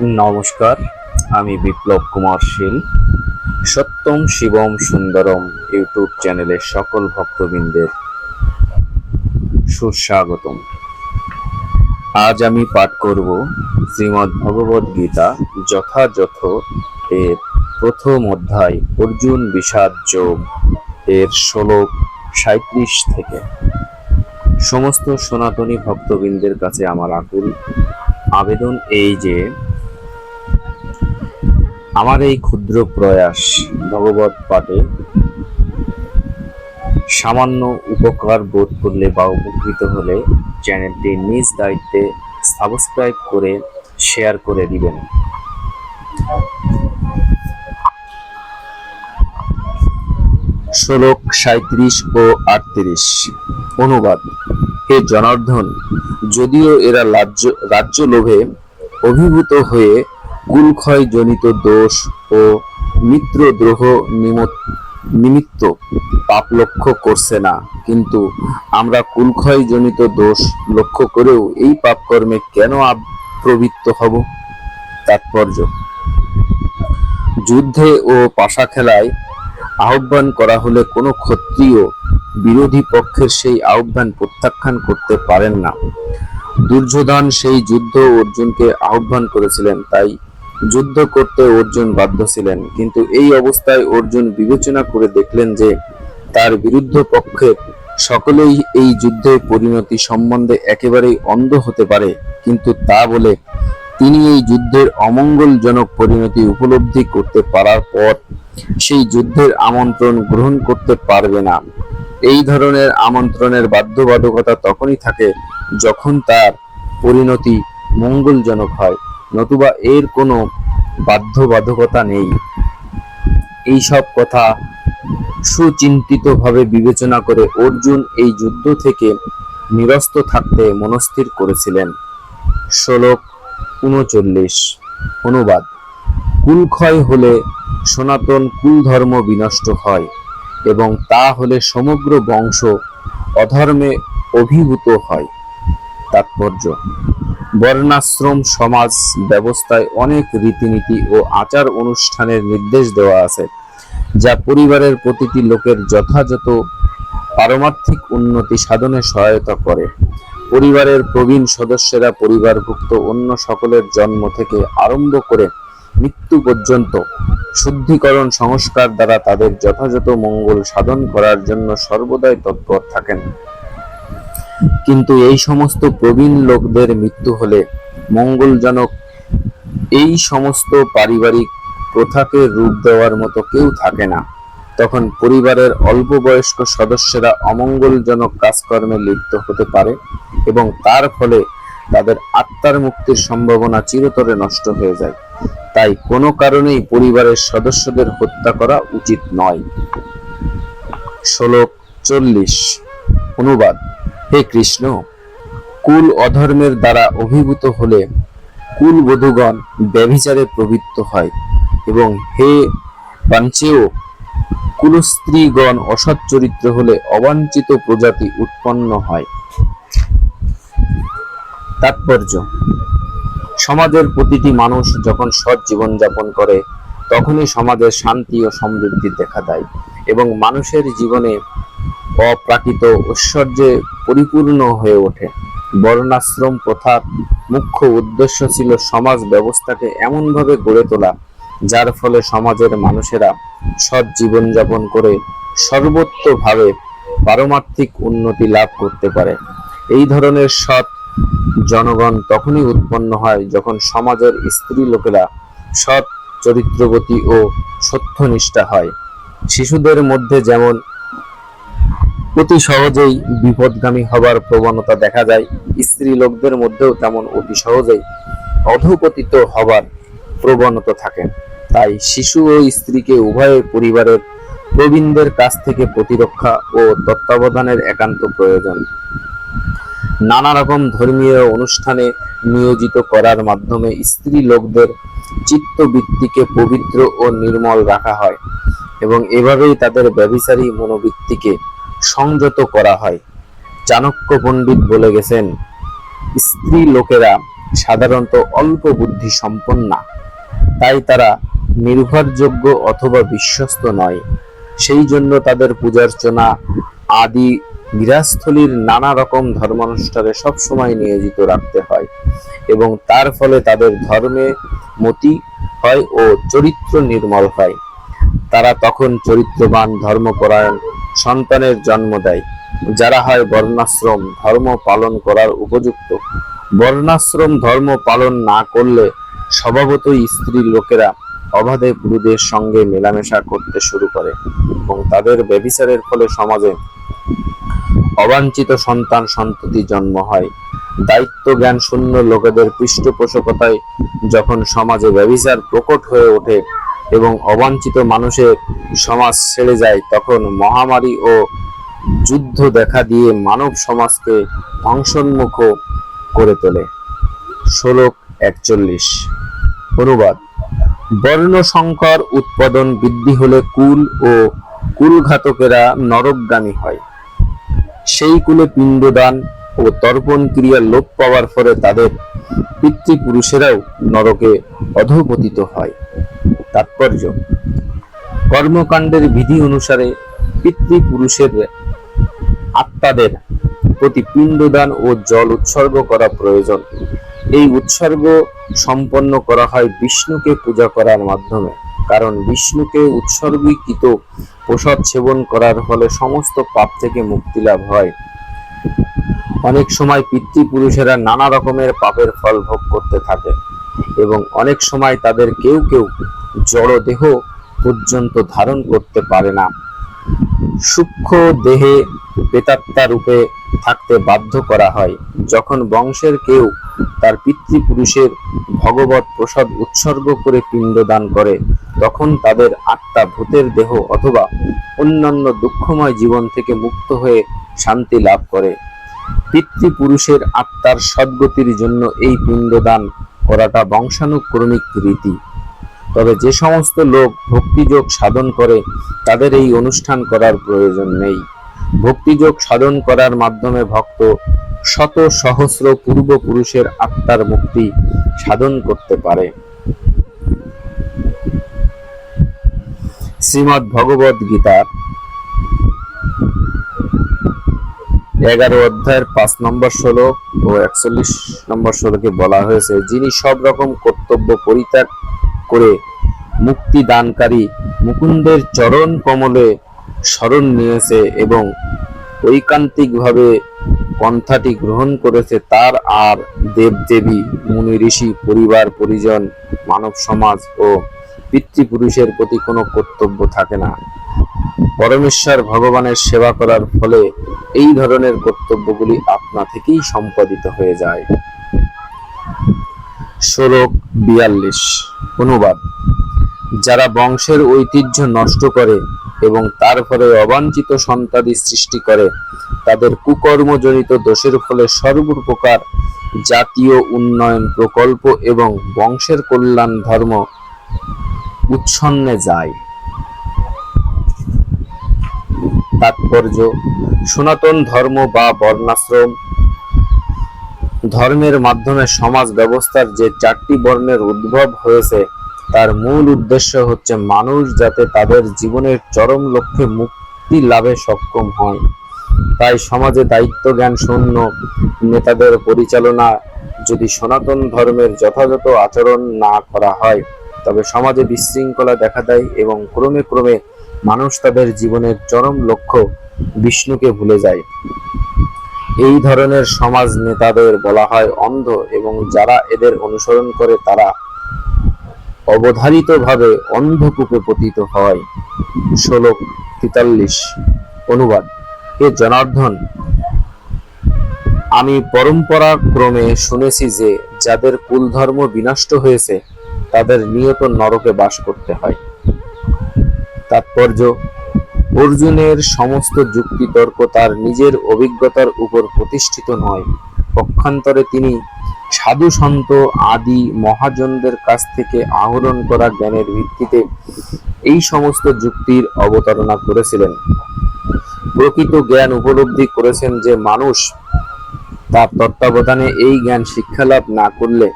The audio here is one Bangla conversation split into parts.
নমস্কার, আমি বিপ্লব কুমার শীল। সত্যম শিবম সুন্দরম ইউটিউব চ্যানেলের সকল ভক্তবৃন্দের সুস্বাগতম। আজ আমি পাঠ করব শ্রীমদ্ ভগবদ গীতা যথাযথ এর প্রথম অধ্যায় অর্জুন বিষাদ যোগ এর শ্লোক সাঁত্রিশ থেকে। সমস্ত সনাতনী ভক্তবৃন্দের কাছে আমার আকুল আবেদন এই যে আমার এই ক্ষুদ্র প্রয়াস ভগবত পাঠে সামান্য উপকার বোধ করলে বা উপকৃত হলে চ্যানেলটি নিজ দায়িত্বে সাবস্ক্রাইব করে শেয়ার করে দিবেন। শ্লোক সাঁত্রিশ ও আটত্রিশ। অনুবাদ। হে জনার্দন, যদিও এরা রাজ্য রাজ্য লোভে অভিভূত হয়ে কুলক্ষয় জনিত দোষ ও মিত্রদ্রোহ নিমত- নিমিত্ত পাপ লক্ষ্য করছে না। কিন্তু আমরা কুলক্ষয় জনিত দোষ লক্ষ্য করেও এই পাপ কর্মে কেন প্রবৃত্ত হব? তাৎপর্য। যুদ্ধে ও পাশা খেলায় আহ্বান করা হলে কোনো ক্ষত্রিয় বিরোধী পক্ষের সেই আহ্বান প্রত্যাখ্যান করতে পারেন না। দুর্যোধন সেই যুদ্ধ অর্জুনকে আহ্বান করেছিলেন, তাই যুদ্ধ করতে অর্জুন বাধ্য ছিলেন, কিন্তু এই অবস্থায় অর্জুন বিবেচনা করে দেখলেন যে তার বিরুদ্ধ পক্ষের সকলেই এই যুদ্ধের পরিণতি সম্বন্ধে একেবারেই অন্ধ হতে পারে, কিন্তু তা বলে তিনি এই যুদ্ধের অমঙ্গলজনক পরিণতি উপলব্ধি করতে পারার পর সেই যুদ্ধের আমন্ত্রণ গ্রহণ করতে পারবে না। এই ধরনের আমন্ত্রণের বাধ্যবাধকতা তখনই থাকে যখন তার পরিণতি মঙ্গলজনক হয়। নতুবা এর কোনো বাধ্যবাধকতা নেই। এই সব কথা সুচিন্তিতভাবে বিবেচনা করে অর্জুন এই যুদ্ধ থেকে নিরস্ত থাকতে মনস্থির করেছিলেন। শ্লোক উনচল্লিশ, অনুবাদ। কুলক্ষয় হলে সনাতন কুল ধর্ম বিনষ্ট হয় এবং তা হলে সমগ্র বংশ অধর্মে অভিভূত হয়। তাৎপর্য বর্ণাশ্রম সমাজ ব্যবস্থায় অনেক রীতিনীতি ও আচার অনুষ্ঠানের নির্দেশ দেওয়া আছে, যা পরিবারের প্রতিটি লোকের যথাযথ পারমার্থিক উন্নতি সাধনে সহায়তা করে। পরিবারের প্রবীণ সদস্যরা পরিবারভুক্ত অন্য সকলের জন্ম থেকে আরম্ভ করে মৃত্যু পর্যন্ত শুদ্ধিকরণ সংস্কার দ্বারা তাদের যথাযথ মঙ্গল সাধন করার জন্য সর্বদাই তৎপর থাকেন। কিন্তু এই সমস্ত প্রবীণ লোকদের মৃত্যু হলে মঙ্গলজনক এই সমস্ত পারিবারিক প্রথাকে রূপ দেওয়ার মতো কেউ থাকে না। তখন পরিবারের অল্প বয়স্ক সদস্যরা অমঙ্গলজনক কাজকর্মে লিপ্ত হতে পারে এবং তার ফলে তাদের আত্মার মুক্তির সম্ভাবনা চিরতরে নষ্ট হয়ে যায়। তাই কোনো কারণেই পরিবারের সদস্যদের হত্যা করা উচিত নয়। শ্লোক চল্লিশ। অনুবাদ। হে কৃষ্ণ, কুল অধর্মের দ্বারা অভিভূত হলে কুল বধূগণ ব্যভিচারে প্রবৃত্ত হয় এবং হে পাঞ্চেয় কুলস্ত্রীগণ অসৎ চরিত্র হলে অবাঞ্ছিত প্রজাতি উৎপন্ন হয়। তাৎপর্য, সমাজের প্রতিটি মানুষ যখন সৎ জীবন যাপন করে, তখনই সমাজের শান্তি ও সমৃদ্ধি দেখা দেয় এবং মানুষের জীবনে অপ্রাকৃত ঐশ্বর্যে পরিপূর্ণ হয়ে ওঠে। বর্ণাশ্রম প্রথার মুখ্য উদ্দেশ্য ছিল সমাজ ব্যবস্থাকে এমনভাবে গড়ে তোলা, যার ফলে সমাজের মানুষেরা সৎ জীবনযাপন করে সর্বত্রভাবে পারমার্থিক উন্নতি লাভ করতে পারে। এই ধরনের সৎ জনগণ তখনই উৎপন্ন হয় যখন সমাজের স্ত্রী লোকেরা সৎ চরিত্রবতী ও সত্যনিষ্ঠা হয়। শিশুদের মধ্যে যেমন অতি সহজেই বিপদগামী হবার প্রবণতা দেখা যায়। স্ত্রী লোকদের মধ্যেও তেমন অতি সহজেই অধপতিত হবার প্রবণতা থাকে। তাই শিশু ও স্ত্রীকে উভয়ের পরিবারের প্রবীণদের কাছ থেকে প্রতিরক্ষা ও তত্ত্বাবধানের একান্ত প্রয়োজন। নানা রকম ধর্মীয় অনুষ্ঠানে নিয়োজিত করার মাধ্যমে স্ত্রী লোকদের চিত্তবৃত্তিকে পবিত্র ও নির্মল রাখা হয় এবং এভাবেই তাদের ব্যভিচারী মনোবৃত্তিকে সংযত করা হয়। চাণক্য পণ্ডিত বলে গেছেন, স্ত্রী লোকেরা সাধারণত অল্প বুদ্ধি সম্পন্না। তাই তারা নির্ভরযোগ্য অথবা বিশ্বস্ত নয়। সেই জন্য তাদের পূজার্চনা আদি গৃহস্থলীর নানা রকম ধর্মানুষ্ঠানে সবসময় নিয়োজিত রাখতে হয় এবং তার ফলে তাদের ধর্মে মতি হয় ও চরিত্র নির্মল হয়। তারা তখন চরিত্রবান, ধর্মপরায়ণ সন্তানের জন্ম দেয়। যারা হয় বর্ণাশ্রম, ধর্ম পালন করার উপযুক্ত। বর্ণাশ্রম, ধর্ম পালন না করলে স্বভাবতই স্ত্রী লোকেরা অবাধে পুরুষদের সঙ্গে মেলামেশা করতে শুরু করে এবং তাদের ব্যভিচারের ফলে সমাজে অবাঞ্ছিত সন্তান সন্ততি জন্ম হয়। দায়িত্ব জ্ঞান শূন্য লোকেদের পৃষ্ঠপোষকতায় যখন সমাজে ব্যভিচার প্রকট হয়ে ওঠে এবং অবাঞ্ছিত মানুষের সমাজ ছেড়ে যায়, তখন মহামারী ও যুদ্ধ দেখা দিয়ে মানব সমাজকে ধ্বংসোন্মুখ করে তোলে। ষোলক একচল্লিশ। অনুবাদ। বর্ণ সংকর উৎপাদন বৃদ্ধি হলে কুল ও কুলঘাতকেরা নরকগামী হয়। সেই কুলে পিণ্ডদান ও তর্পণ ক্রিয়া লোপ পাওয়ার ফলে তাদের পিতৃপুরুষেরাও নরকে অধপতিত হয়। তাৎপর্য কর্মকাণ্ডের বিধি অনুসারে পিতৃপুরুষের আত্মাদের প্রতি পিণ্ডদান ও জল উৎসর্গ করা প্রয়োজন। এই উৎসর্গ সম্পন্ন করা হয় বিষ্ণুকে পূজা করার মাধ্যমে। কারণ বিষ্ণুকে উৎসর্গীকৃত প্রসাদ সেবন করার ফলে সমস্ত পাপ থেকে মুক্তি লাভ হয়। অনেক সময় পিতৃপুরুষেরা নানা রকমের পাপের ফল ভোগ করতে থাকে এবং অনেক সময় তাদের কেউ কেউ জড় দেহ পর্যন্ত ধারণ করতে পারে না। সূক্ষ্ম দেহে প্রেতাত্মা রূপে থাকতে বাধ্য করা হয়। যখন বংশের কেউ তার পিতৃপুরুষের ভগবত প্রসাদ উৎসর্গ করে পিণ্ডদান করে, তখন তাদের আত্মা ভূতের দেহ অথবা অন্যান্য দুঃখময় জীবন থেকে মুক্ত হয়ে শান্তি লাভ করে। পিতৃপুরুষের আত্মার সদ্গতির জন্য এই পিণ্ডদান করাটা বংশানুক্রমিক রীতি। তবে যে সমস্ত লোক ভক্তিযোগ সাধন করে, তাদের এই অনুষ্ঠান করার প্রয়োজন নেই। ভক্তিযোগ সাধন করার মাধ্যমে ভক্ত শত সহস্র পূর্বপুরুষের আত্মার মুক্তি সাধন করতে পারে। শ্রীমৎ ভগবত গীতার এগারো অধ্যায়ের পাঁচ নম্বর শ্লোক ও একচল্লিশ নম্বর শ্লোকে বলা হয়েছে, যিনি সব রকম কর্তব্য পরিত্যাগ করে মুক্তি দানকারী মুকুন্দের চরণ কমলে স্মরণ নিয়েছে এবং ঐকান্তিকভাবে পন্থাটি গ্রহণ করেছে তার আর দেবদেবী, মুনি ঋষি, পরিবার, পরিজন, মানব সমাজ ও পিতৃপুরুষের প্রতি কোনো কর্তব্য থাকে না। পরমেশ্বর ভগবানের সেবা করার ফলে এই ধরনের কর্তব্যগুলি আপনা থেকেই সম্পাদিত হয়ে যায়। ষোলক বিয়াল্লিশ। অনুবাদ, যারা বংশের ঐতিহ্য নষ্ট করে এবং তার ফলে অবাঞ্ছিত সন্তাদি সৃষ্টি করে, তাদের কুকর্মজনিত দোষের ফলে সর্বপ্রকার জাতীয় উন্নয়ন প্রকল্প এবং বংশের কল্যাণ ধর্ম উচ্ছন্নে যায়। তাৎপর্য, সনাতন ধর্ম বা বর্ণাশ্রম ধর্মের মাধ্যমে সমাজ ব্যবস্থার যে চারটি বর্ণের উদ্ভব হয়েছে, তার মূল উদ্দেশ্য হচ্ছে মানুষ যাতে তাদের জীবনের চরম লক্ষ্যে মুক্তি লাভে সক্ষম হয় তাই সমাজে দায়িত্ব জ্ঞান শূন্য, নেতাদের পরিচালনা যদি সনাতন ধর্মের যথাযথ আচরণ না করা হয়, তবে সমাজে বিশৃঙ্খলা দেখা দেয় এবং ক্রমে ক্রমে মানুষ তাদের জীবনের চরম লক্ষ্য বিষ্ণুকে ভুলে যায়। এই ধরনের সমাজ নেতাদের বলা হয় অন্ধ এবং যারা এদের অনুসরণ করে তারা অবধারিতভাবে অন্ধকূপে পতিত হয়। ষোলক তেতাল্লিশ, অনুবাদ। হে জনার্দন, আমি পরম্পরা ক্রমে শুনেছি যে যাদের কুল ধর্ম বিনষ্ট হয়েছে, তাদের নিয়ত নরকে বাস করতে হয়। তাৎপর্য অর্জুনের সমস্ত যুক্তিতর্ক তার নিজের অভিজ্ঞতার উপর প্রতিষ্ঠিত নয়। পক্ষান্তরে তিনি সাধু সন্ত আদি মহাজনদের কাছ থেকে আহরণ করা জ্ঞানের ভিত্তিতে এই সমস্ত যুক্তির অবতারণা করেছিলেন। প্রকৃত জ্ঞান উপলব্ধি করেছেন যে মানুষ তার তত্ত্বাবধানে এই জ্ঞান শিক্ষালাভ না করলে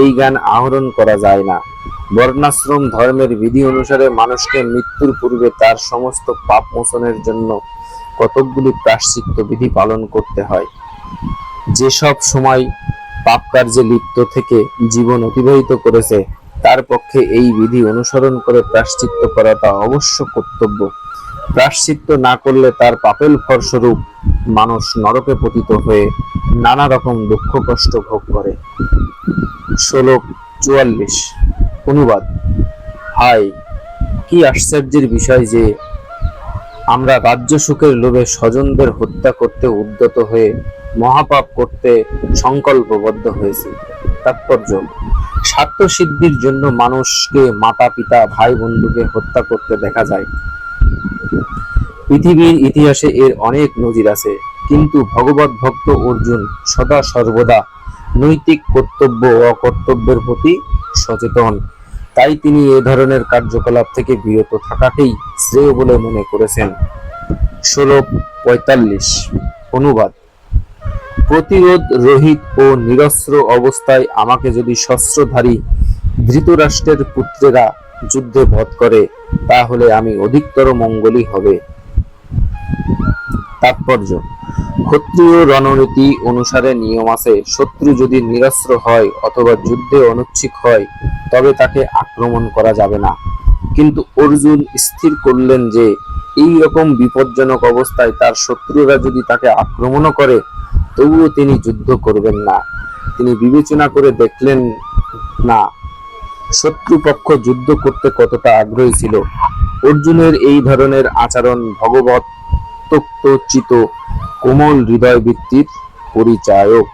এই জ্ঞান আহরণ করা যায় না। বর্ণাশ্রম ধর্মের বিধি অনুসারে মানুষকে মৃত্যুর পূর্বে তার সমস্ত পাপ মোচনের জন্য কতকগুলি প্রাশ্চিত্য বিধি পালন করতে হয়। যেসব সময় পাপ কার্যে লিপ্ত থেকে জীবন অতিবাহিত করেছে, তার পক্ষে এই বিধি অনুসরণ করে প্রাশ্চিত্য করাটা অবশ্য কর্তব্য। প্রাশ্চিত্য না করলে তার পাপের ফলস্বরূপ মানুষ নরকে পতিত হয়ে নানা রকম দুঃখ কষ্ট ভোগ করে। শ্লোক চুয়াল্লিশ। অনুবাদ। হাই কি আশ্চর্যের বিষয় যে আমরা রাজ্য সুখের লোভে স্বজনদের হত্যা করতে উদ্যত হয়ে মহাপাপ করতে সংকল্পবদ্ধ হয়েছি। তাৎপর্য স্বার্থ সিদ্ধির জন্য মানুষকে মাতা, পিতা, ভাই, বন্ধুকে হত্যা করতে দেখা যায়। পৃথিবীর ইতিহাসে এর অনেক নজির আছে, কিন্তু ভগবত ভক্ত অর্জুন সদা সর্বদা নৈতিক কর্তব্য ও অকর্তব্যের প্রতি সচেতন। তাই তিনি এ ধরনের কার্যকলাপ থেকে বিরত থাকাকেই শ্রেয় বলে মনে করেছেন। ষোলো পঁয়তাল্লিশ, অনুবাদ। প্রতিরোধ রহিত ও নিরস্ত্র অবস্থায় আমাকে যদি শস্ত্রধারী ধৃতরাষ্ট্রের পুত্রেরা যুদ্ধে বধ করে, তাহলে আমি অধিকতর মঙ্গলই হবে। তাৎপর্য। ক্ষত্রিয় রণনীতি অনুসারে নিয়ম আছে, শত্রু যদি নিরস্ত্র হয় অথবা যুদ্ধে অনুচ্ছিক হয়, তবে তাকে আক্রমণ করা যাবে না। কিন্তু অর্জুন স্থির করলেন যে, এই রকম বিপজ্জনক অবস্থায় তার শত্রুরা যদি তাকে আক্রমণও করে, তবুও তিনি যুদ্ধ করবেন না। তিনি বিবেচনা করে দেখলেন না, শত্রুপক্ষ যুদ্ধ করতে কতটা আগ্রহী ছিল। অর্জুনের এই ধরনের আচরণ ভগবত তত্ত্বচিত কোমল হৃদয় বৃত্তির পরিচায়ক।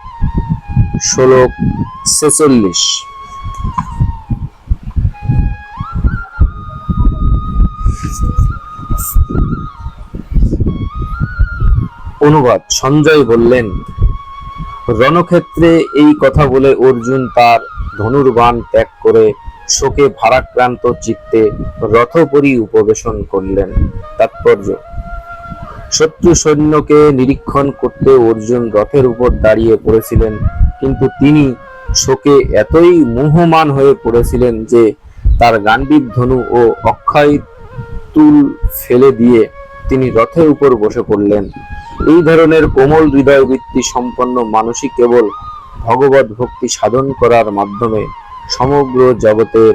ষোলক ছেচল্লিশ। অনুবাদ, সঞ্জয় বললেন, রণক্ষেত্রে এই কথা বলে অর্জুন তার ধনুর্বাণ ত্যাগ করে শোকে ভারাক্রান্ত চিত্তে রথপরি উপবেশন করলেন। তাৎপর্য শত্রু সৈন্যকে নিরীক্ষণ করতে অর্জুন রথের উপর দাঁড়িয়ে পড়েছিলেন, কিন্তু তিনি শোকে এতই মোহমান হয়ে পড়েছিলেন যে তার গান্ডীব ধনু ও অক্ষয় তুল ফেলে দিয়ে তিনি রথের উপর বসে পড়লেন। এই ধরনের কোমল হৃদয় বৃত্তি সম্পন্ন মানুষই কেবল ভগবত ভক্তি সাধন করার মাধ্যমে সমগ্র জগতের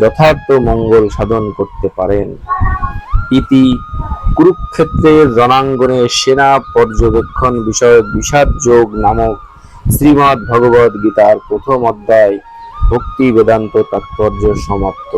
যথার্থ মঙ্গল সাধন করতে পারেন। ইতি কুরুক্ষেত্রের রণাঙ্গনে সেনা পর্যবেক্ষণ বিষয়ক বিষাদ যোগ নামক শ্রীমৎ ভগবদ্ গীতার প্রথম অধ্যায় ভক্তি বেদান্ত তাৎপর্য সমাপ্ত।